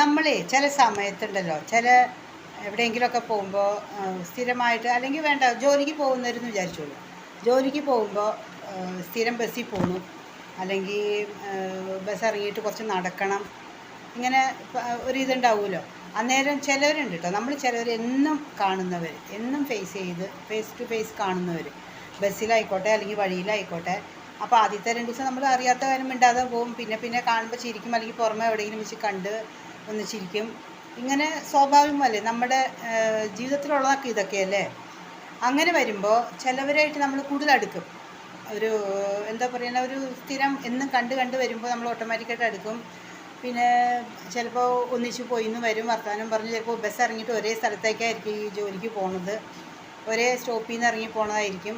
നമ്മളേ ചില സമയത്തുണ്ടല്ലോ ചില എവിടെയെങ്കിലുമൊക്കെ പോകുമ്പോൾ സ്ഥിരമായിട്ട് അല്ലെങ്കിൽ വേണ്ട ജോലിക്ക് പോകുന്നവരെന്ന് വിചാരിച്ചോളൂ. ജോലിക്ക് പോകുമ്പോൾ സ്ഥിരം ബസ്സിൽ പോകണം അല്ലെങ്കിൽ ബസ് ഇറങ്ങിയിട്ട് കുറച്ച് നടക്കണം. ഇങ്ങനെ ഒരിതുണ്ടാവുമല്ലോ. അന്നേരം ചിലവരുണ്ട് കേട്ടോ. നമ്മൾ ചിലവർ എന്നും കാണുന്നവർ എന്നും ഫേസ് ചെയ്ത് ഫേസ് ടു ഫേസ് കാണുന്നവർ ബസ്സിലായിക്കോട്ടെ അല്ലെങ്കിൽ വഴിയിലായിക്കോട്ടെ. അപ്പോൾ ആദ്യത്തെ രണ്ട് ദിവസം നമ്മൾ അറിയാത്ത കാര്യം മിണ്ടാതെ പോകും. പിന്നെ പിന്നെ കാണുമ്പോൾ ചിരിക്കും അല്ലെങ്കിൽ പുറമെ എവിടെയെങ്കിലും വെച്ച് കണ്ട് ഒന്ന് ചിരിക്കും ഇങ്ങനെ സ്വാഭാവികമല്ലേ? നമ്മുടെ ജീവിതത്തിലുള്ളതൊക്കെ ഇതൊക്കെയല്ലേ? അങ്ങനെ വരുമ്പോൾ ചിലവരായിട്ട് നമ്മൾ കൂടുതൽ അടുക്കും ഒരു എന്താ പറയുക ഒരു സ്ഥിരം എന്നും കണ്ട് കണ്ട് വരുമ്പോൾ നമ്മൾ ഓട്ടോമാറ്റിക്കായിട്ട് അടുക്കും. പിന്നെ ചിലപ്പോൾ ഒന്നിച്ച് പോയി എന്ന് വരും. വർത്തമാനം പറഞ്ഞ് ചിലപ്പോൾ ബസ് ഇറങ്ങിയിട്ട് ഒരേ സ്ഥലത്തേക്കായിരിക്കും ഈ ജോലിക്ക് പോണത്. ഒരേ സ്റ്റോപ്പിൽ നിന്ന് ഇറങ്ങി പോണതായിരിക്കും.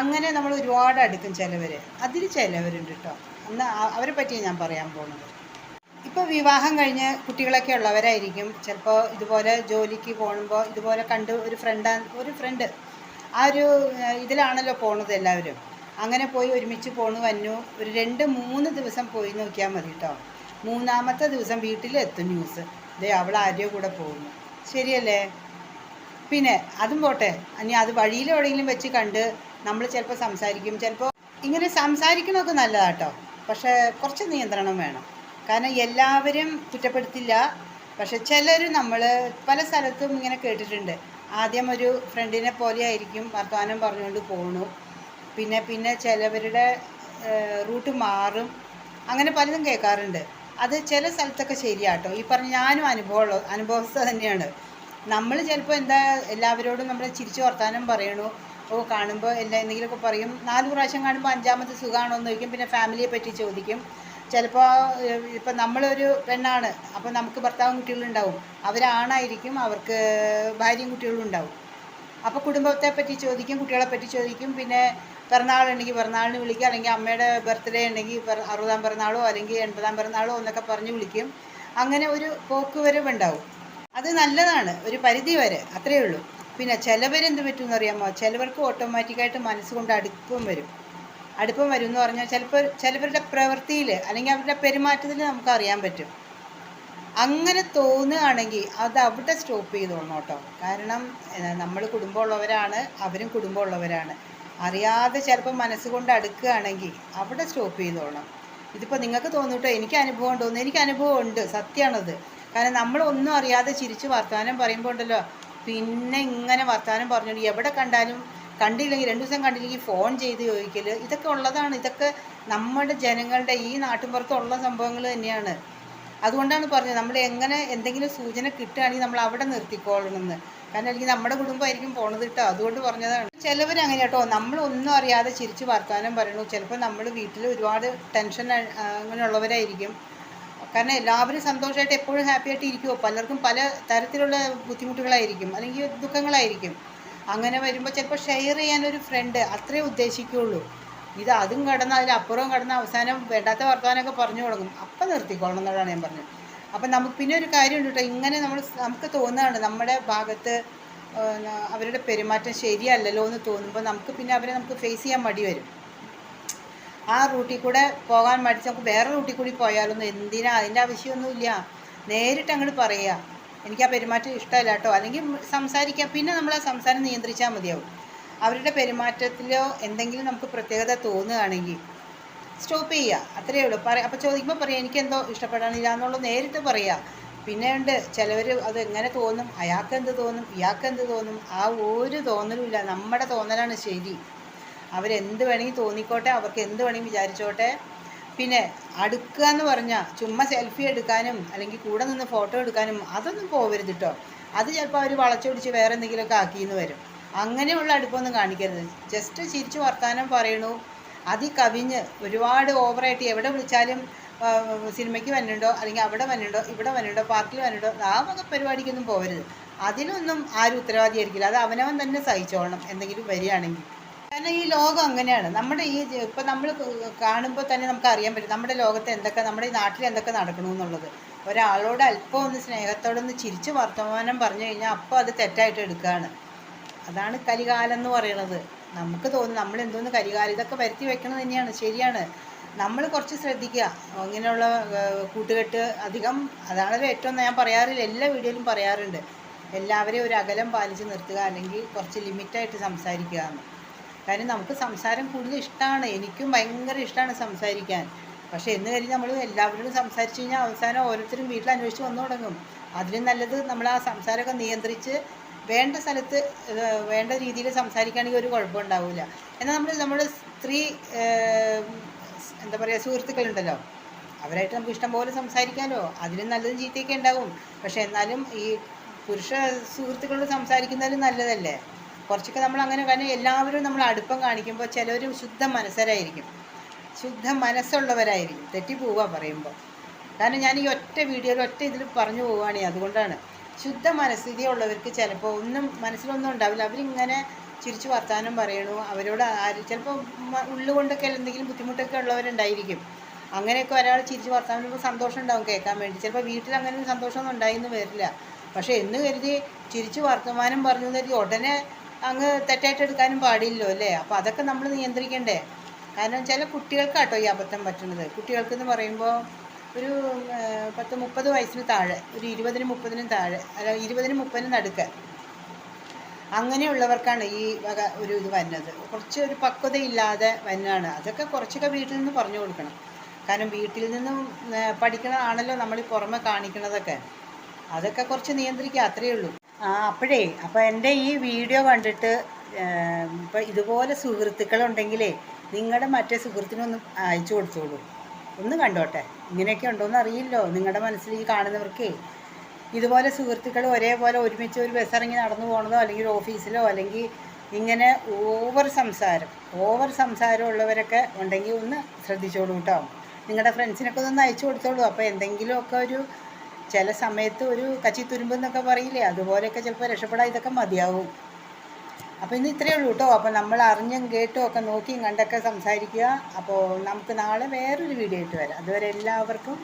അങ്ങനെ നമ്മൾ ഒരുപാട് അടുക്കും ചിലവർ അതിൽ ചിലവരുണ്ട് കേട്ടോ അന്ന് അവരെ പറ്റിയാണ് ഞാൻ പറയാൻ പോകുന്നത് ഇപ്പോൾ വിവാഹം കഴിഞ്ഞ് കുട്ടികളൊക്കെ ഉള്ളവരായിരിക്കും. ചിലപ്പോൾ ഇതുപോലെ ജോലിക്ക് പോകുമ്പോൾ ഇതുപോലെ കണ്ട് ഒരു ഫ്രണ്ട് ഒരു ഫ്രണ്ട് ആ ഒരു ഇതിലാണല്ലോ പോണത് എല്ലാവരും. അങ്ങനെ പോയി ഒരുമിച്ച് പോണു വന്നു. ഒരു രണ്ട് മൂന്ന് ദിവസം പോയി നോക്കിയാൽ മതി കേട്ടോ മൂന്നാമത്തെ ദിവസം വീട്ടിലെത്തും ന്യൂസ് ദേ അവൾ ആരെയോ കൂടെ പോകുന്നു. ശരിയല്ലേ? പിന്നെ അതും പോട്ടെ. ഇനി അത് വഴിയിൽ എവിടെയെങ്കിലും വെച്ച് കണ്ട് നമ്മൾ ചിലപ്പോൾ സംസാരിക്കും. ചിലപ്പോൾ ഇങ്ങനെ സംസാരിക്കണമൊക്കെ നല്ലതാട്ടോ പക്ഷേ കുറച്ച് നിയന്ത്രണം വേണം. കാരണം എല്ലാവരും കുറ്റപ്പെടുത്തില്ല. പക്ഷെ ചിലർ നമ്മൾ പല സ്ഥലത്തും ഇങ്ങനെ കേട്ടിട്ടുണ്ട്. ആദ്യം ഒരു ഫ്രണ്ടിനെ പോലെ ആയിരിക്കും വർത്തമാനം പറഞ്ഞുകൊണ്ട് പോണു. പിന്നെ പിന്നെ ചിലവരുടെ റൂട്ട് മാറും. അങ്ങനെ പലതും കേൾക്കാറുണ്ട്. അത് ചില സ്ഥലത്തൊക്കെ ശരിയാട്ടോ. ഈ പറഞ്ഞ ഞാനും അനുഭവമുള്ള അനുഭവസ്ഥ തന്നെയാണ്. നമ്മൾ ചിലപ്പോൾ എന്താ എല്ലാവരോടും നമ്മൾ ചിരിച്ചു വർത്താനം പറയണു. ഓ കാണുമ്പോൾ എല്ലാ എന്തെങ്കിലുമൊക്കെ പറയും. നാല് പ്രാവശ്യം കാണുമ്പോൾ അഞ്ചാമത്തെ സുഖമാണോ എന്ന് ചോദിക്കും. പിന്നെ ഫാമിലിയെ പറ്റി ചോദിക്കും. ചിലപ്പോൾ ഇപ്പം നമ്മളൊരു പെണ്ണാണ് അപ്പോൾ നമുക്ക് ഭർത്താവും കുട്ടികളുണ്ടാവും അവരാണായിരിക്കും അവർക്ക് ഭാര്യയും കുട്ടികളും ഉണ്ടാവും. അപ്പോൾ കുടുംബത്തെ പറ്റി ചോദിക്കും കുട്ടികളെ പറ്റി ചോദിക്കും. പിന്നെ പിറന്നാളുണ്ടെങ്കിൽ പിറന്നാളിന് വിളിക്കും അല്ലെങ്കിൽ അമ്മയുടെ ബർത്ത്ഡേ ഉണ്ടെങ്കിൽ അറുപതാം പിറന്നാളോ അല്ലെങ്കിൽ എൺപതാം പിറന്നാളോ എന്നൊക്കെ പറഞ്ഞ് വിളിക്കും. അങ്ങനെ ഒരു പോക്കുവരവ് ഉണ്ടാവും. അത് നല്ലതാണ് ഒരു പരിധി വരെ അത്രയേ ഉള്ളൂ. പിന്നെ ചിലവരെന്ത് പറ്റുമെന്ന് അറിയാമോ ചിലവർക്ക് ഓട്ടോമാറ്റിക്കായിട്ട് മനസ്സുകൊണ്ട് അടുപ്പം വരും. അടുപ്പം വരും എന്ന് പറഞ്ഞാൽ ചിലപ്പോൾ ചിലവരുടെ പ്രവൃത്തിയിൽ അല്ലെങ്കിൽ അവരുടെ പെരുമാറ്റത്തിൽ നമുക്ക് അറിയാൻ പറ്റും. അങ്ങനെ തോന്നുകയാണെങ്കിൽ അത് അവിടെ സ്റ്റോപ്പ് ചെയ്തോളണം കേട്ടോ. കാരണം നമ്മൾ കുടുംബമുള്ളവരാണ് അവരും കുടുംബമുള്ളവരാണ്. അറിയാതെ ചിലപ്പോൾ മനസ്സുകൊണ്ട് അടുക്കുകയാണെങ്കിൽ അവിടെ സ്റ്റോപ്പ് ചെയ്തോളണം ഇതിപ്പോൾ നിങ്ങൾക്ക് തോന്നൂട്ടോ എനിക്ക് അനുഭവം ഉണ്ടോന്ന് എനിക്ക് അനുഭവം ഉണ്ട് സത്യമാണത്. കാരണം നമ്മൾ ഒന്നും അറിയാതെ ചിരിച്ച് വർത്തമാനം പറയുമ്പോൾ ഉണ്ടല്ലോ പിന്നെ ഇങ്ങനെ വർത്തമാനം പറഞ്ഞു എവിടെ കണ്ടാലും കണ്ടില്ലെങ്കിൽ രണ്ട് ദിവസം കണ്ടില്ലെങ്കിൽ ഫോൺ ചെയ്ത് ചോദിക്കൽ ഇതൊക്കെ ഉള്ളതാണ്. ഇതൊക്കെ നമ്മുടെ ജനങ്ങളുടെ ഈ നാട്ടിൻപുറത്തുള്ള സംഭവങ്ങൾ തന്നെയാണ്. അതുകൊണ്ടാണ് പറഞ്ഞത് നമ്മൾ എങ്ങനെ എന്തെങ്കിലും സൂചന കിട്ടുകയാണെങ്കിൽ നമ്മൾ അവിടെ നിർത്തിക്കോളണമെന്ന് കാരണം അല്ലെങ്കിൽ നമ്മുടെ കുടുംബമായിരിക്കും പോണത് കേട്ടോ. അതുകൊണ്ട് പറഞ്ഞതാണ്. ചിലവർ അങ്ങനെ കേട്ടോ. നമ്മൾ ഒന്നും അറിയാതെ ചിരിച്ച് വർത്തമാനം പറയണു. ചിലപ്പോൾ നമ്മൾ വീട്ടിൽ ഒരുപാട് ടെൻഷൻ അങ്ങനെയുള്ളവരായിരിക്കും കാരണം എല്ലാവരും സന്തോഷമായിട്ട് എപ്പോഴും ഹാപ്പി ആയിട്ട് ഇരിക്കുമോ പലർക്കും പല തരത്തിലുള്ള ബുദ്ധിമുട്ടുകളായിരിക്കും. അല്ലെങ്കിൽ ദുഃഖങ്ങളായിരിക്കും. അങ്ങനെ വരുമ്പോൾ ചിലപ്പോൾ ഷെയർ ചെയ്യാൻ ഒരു ഫ്രണ്ട് അത്രേ ഉദ്ദേശിക്കുകയുള്ളൂ ഇത് അതും കടന്ന് അതിലപ്പുറവും കടന്ന് അവസാനം വേണ്ടാത്ത വർത്തമാനമൊക്കെ പറഞ്ഞു തുടങ്ങും. അപ്പം നിർത്തിക്കോളണം എന്നുള്ളതാണ് ഞാൻ പറഞ്ഞത്. അപ്പം നമുക്ക് പിന്നെ ഒരു കാര്യമുണ്ട് കേട്ടോ ഇങ്ങനെ നമ്മൾ നമുക്ക് തോന്നുകയാണ് നമ്മുടെ ഭാഗത്ത് അവരുടെ പെരുമാറ്റം ശരിയല്ലല്ലോ എന്ന് തോന്നുമ്പോൾ നമുക്ക് പിന്നെ അവരെ നമുക്ക് ഫേസ് ചെയ്യാൻ മടി വരും. ആ റൂട്ടിൽ കൂടെ പോകാൻ മടിച്ച് നമുക്ക് വേറെ റൂട്ടിൽ കൂടി പോയാലൊന്നും എന്തിനാ? അതിന്റെ ആവശ്യമൊന്നുമില്ല. നേരിട്ട് അങ്ങോട്ട് പറയുക എനിക്ക് ആ പെരുമാറ്റം ഇഷ്ടമല്ല കേട്ടോ. അല്ലെങ്കിൽ സംസാരിക്കാം പിന്നെ നമ്മൾ ആ സംസാരം നിയന്ത്രിച്ചാൽ മതിയാവും. അവരുടെ പെരുമാറ്റത്തിലോ എന്തെങ്കിലും നമുക്ക് പ്രത്യേകത തോന്നുകയാണെങ്കിൽ സ്റ്റോപ്പ് ചെയ്യുക. അത്രയേ ഉള്ളൂ. പറ അപ്പോൾ ചോദിക്കുമ്പോൾ പറയാം എനിക്കെന്തോ ഇഷ്ടപ്പെടാനില്ല എന്നുള്ളത് നേരിട്ട് പറയുക പിന്നെ ഉണ്ട് ചിലവർ അത് എങ്ങനെ തോന്നും അയാൾക്ക് എന്ത് തോന്നും ഇയാൾക്ക് എന്ത് തോന്നും ആ ഒരു തോന്നലുമില്ല നമ്മുടെ തോന്നലാണ് ശരി. അവരെന്ത് വേണമെങ്കിൽ തോന്നിക്കോട്ടെ അവർക്ക് എന്ത് വേണമെങ്കിൽ വിചാരിച്ചോട്ടെ പിന്നെ അടുക്കുക എന്ന് പറഞ്ഞാൽ ചുമ്മാ സെൽഫി എടുക്കാനും അല്ലെങ്കിൽ കൂടെ നിന്ന് ഫോട്ടോ എടുക്കാനും അതൊന്നും പോകരുത് കേട്ടോ അത് ചിലപ്പോൾ അവർ വളച്ചൊടിച്ച് വേറെ എന്തെങ്കിലുമൊക്കെ ആക്കിയെന്ന് വരും. അങ്ങനെയുള്ള അടുപ്പൊന്നും കാണിക്കരുത്. ജസ്റ്റ് ചിരിച്ചു വർത്താനം പറയണു. അതി കവിഞ്ഞ് ഒരുപാട് ഓവറായിട്ട് എവിടെ വിളിച്ചാലും സിനിമയ്ക്ക് വന്നിട്ടുണ്ടോ? അല്ലെങ്കിൽ അവിടെ വന്നിട്ടുണ്ടോ? ഇവിടെ വന്നിട്ടുണ്ടോ? പാർക്കിൽ വന്നിട്ടുണ്ടോ? ആ വക പരിപാടിക്കൊന്നും പോകരുത് അതിനൊന്നും ആരും ഉത്തരവാദിയായിരിക്കില്ല. അത് അവനവൻ തന്നെ സഹിച്ചോളണം എന്തെങ്കിലും വരികയാണെങ്കിൽ. കാരണം ഈ ലോകം അങ്ങനെയാണ്. നമ്മുടെ ഈ ഇപ്പം നമ്മൾ കാണുമ്പോൾ തന്നെ നമുക്ക് അറിയാൻ പറ്റും നമ്മുടെ ലോകത്ത് എന്തൊക്കെ നമ്മുടെ ഈ നാട്ടിൽ എന്തൊക്കെ നടക്കണമെന്നുള്ളത് ഒരാളോട് അല്പം ഒന്ന് സ്നേഹത്തോടെ ഒന്ന് ചിരിച്ച് വർത്തമാനം പറഞ്ഞു കഴിഞ്ഞാൽ അപ്പോൾ അത് തെറ്റായിട്ട് എടുക്കുകയാണ് അതാണ് കലികാലം എന്ന് പറയുന്നത് നമുക്ക് തോന്നും നമ്മൾ എന്തോന്ന് കരികാലം ഇതൊക്കെ വരുത്തി വെക്കണത് തന്നെയാണ്. ശരിയാണ്. നമ്മൾ കുറച്ച് ശ്രദ്ധിക്കുക. അങ്ങനെയുള്ള കൂട്ടുകെട്ട് അധികം അതാണല്ലോ ഏറ്റവും ഞാൻ പറയാറില്ല. എല്ലാ വീഡിയോയിലും പറയാറുണ്ട്. എല്ലാവരെയും ഒരു അകലം പാലിച്ച് നിർത്തുക അല്ലെങ്കിൽ കുറച്ച് ലിമിറ്റായിട്ട് സംസാരിക്കുക എന്ന്. കാര്യം നമുക്ക് സംസാരം കൂടുതൽ ഇഷ്ടമാണ് എനിക്കും ഭയങ്കര ഇഷ്ടമാണ് സംസാരിക്കാൻ. പക്ഷേ എന്ന് കരുതി നമ്മൾ എല്ലാവരോടും സംസാരിച്ച് കഴിഞ്ഞാൽ അവസാനം ഓരോരുത്തരും വീട്ടിൽ അന്വേഷിച്ച് വന്നു തുടങ്ങും. അതിലും നല്ലത് നമ്മൾ ആ സംസാരമൊക്കെ നിയന്ത്രിച്ച് വേണ്ട സ്ഥലത്ത് വേണ്ട രീതിയിൽ സംസാരിക്കുകയാണെങ്കിൽ ഒരു കുഴപ്പം ഉണ്ടാവില്ല എന്നാൽ നമ്മൾ നമ്മുടെ സ്ത്രീ എന്താ പറയുക സുഹൃത്തുക്കളുണ്ടല്ലോ. അവരായിട്ട് നമുക്ക് ഇഷ്ടം പോലെ സംസാരിക്കാമല്ലോ അതിലും നല്ലതും ചീത്തയൊക്കെ ഉണ്ടാവും പക്ഷേ എന്നാലും ഈ പുരുഷ സുഹൃത്തുക്കളോട് സംസാരിക്കുന്നതിലും നല്ലതല്ലേ? കുറച്ചൊക്കെ നമ്മൾ അങ്ങനെ കാരണം എല്ലാവരും നമ്മൾ അടുപ്പം കാണിക്കുമ്പോൾ ചിലർ ശുദ്ധ മനസ്സരായിരിക്കും. ശുദ്ധ മനസ്സുള്ളവരായിരിക്കും. തെറ്റിപ്പോവുക പറയുമ്പോൾ. കാരണം ഞാൻ ഈ ഒറ്റ വീഡിയോയിൽ ഒറ്റ ഇതിൽ പറഞ്ഞു പോവുകയാണ് അതുകൊണ്ടാണ്. ശുദ്ധ മനസ്ഥിതി ഉള്ളവർക്ക് ചിലപ്പോൾ ഒന്നും മനസ്സിലൊന്നും ഉണ്ടാവില്ല. അവരിങ്ങനെ ചിരിച്ചു വർത്താനം പറയണു. അവരോട് ആര് ചിലപ്പോൾ ഉള്ളുകൊണ്ടൊക്കെ എന്തെങ്കിലും ബുദ്ധിമുട്ടൊക്കെ ഉള്ളവരുണ്ടായിരിക്കും. അങ്ങനെയൊക്കെ ഒരാൾ ചിരിച്ചു വർത്താനം പറയുമ്പോൾ സന്തോഷം ഉണ്ടാവും കേൾക്കാൻ വേണ്ടി. ചിലപ്പോൾ വീട്ടിൽ അങ്ങനെ ഒരു സന്തോഷമൊന്നും ഉണ്ടായിന്ന് വരില്ല. പക്ഷേ എന്ന് കരുതി ചിരിച്ച് വർത്തമാനം പറഞ്ഞു കരുതി ഉടനെ അങ്ങ് തെറ്റായിട്ട് എടുക്കാനും പാടില്ലല്ലോ അല്ലേ? അപ്പോൾ അതൊക്കെ നമ്മൾ നിയന്ത്രിക്കണ്ടേ? കാരണം ചില കുട്ടികൾക്കാട്ടോ ഈ അബദ്ധം പറ്റുന്നത്. കുട്ടികൾക്കെന്ന് പറയുമ്പോൾ ഒരു പത്ത് മുപ്പത് വയസ്സിന് താഴെ ഒരു ഇരുപതിനും മുപ്പതിനും താഴെ അല്ല ഇരുപതിനും മുപ്പതിനും നടുക്ക് അങ്ങനെയുള്ളവർക്കാണ് ഈ വക ഒരു ഇത് വരുന്നത്. കുറച്ച് ഒരു പക്വതയില്ലാതെ വന്നാണ് അതൊക്കെ കുറച്ചൊക്കെ വീട്ടിൽ നിന്ന് പറഞ്ഞു കൊടുക്കണം. കാരണം വീട്ടിൽ നിന്നും പഠിക്കണതാണല്ലോ നമ്മൾ പുറമെ കാണിക്കണതൊക്കെ. അതൊക്കെ കുറച്ച് നിയന്ത്രിക്കുക അത്രയേ ഉള്ളൂ. ആ അപ്പോഴേ അപ്പോൾ എന്റെ ഈ വീഡിയോ കണ്ടിട്ട് ഇപ്പോൾ ഇതുപോലെ സുഹൃത്തുക്കളുണ്ടെങ്കിലേ നിങ്ങളുടെ മറ്റേ സുഹൃത്തിനൊന്ന് അയച്ചു കൊടുത്തോളൂ. ഒന്ന് കണ്ടോട്ടെ ഇങ്ങനെയൊക്കെ ഉണ്ടോയെന്ന് അറിയില്ലോ നിങ്ങളുടെ മനസ്സിൽ ഈ കാണുന്നവർക്കേ. ഇതുപോലെ സുഹൃത്തുക്കൾ ഒരേപോലെ ഒരുമിച്ച് ഒരു ബസ് ഇറങ്ങി നടന്നു പോകണതോ അല്ലെങ്കിൽ ഓഫീസിലോ അല്ലെങ്കിൽ ഇങ്ങനെ ഓവർ സംസാരം ഓവർ സംസാരം ഉള്ളവരൊക്കെ ഉണ്ടെങ്കിൽ ഒന്ന് ശ്രദ്ധിച്ചോളൂ കേട്ടോ നിങ്ങളുടെ ഫ്രണ്ട്സിനൊക്കെ ഒന്ന് അയച്ചു കൊടുത്തോളൂ. അപ്പോൾ എന്തെങ്കിലുമൊക്കെ ഒരു ചില സമയത്ത് ഒരു കച്ചി തുരുമ്പ് എന്നൊക്കെ പറയില്ലേ അതുപോലെയൊക്കെ ചിലപ്പോൾ രക്ഷപ്പെടാൻ ഇതൊക്കെ മതിയാവും. അപ്പോൾ ഇന്ന് ഇത്രയേ ഉള്ളൂ കേട്ടോ. അപ്പോൾ നമ്മൾ അറിഞ്ഞും കേട്ടും ഒക്കെ നോക്കിയും കണ്ടൊക്കെ സംസാരിക്കുക. അപ്പോൾ നമുക്ക് നാളെ വേറൊരു വീഡിയോ ആയിട്ട് വരാം. അതുവരെ എല്ലാവർക്കും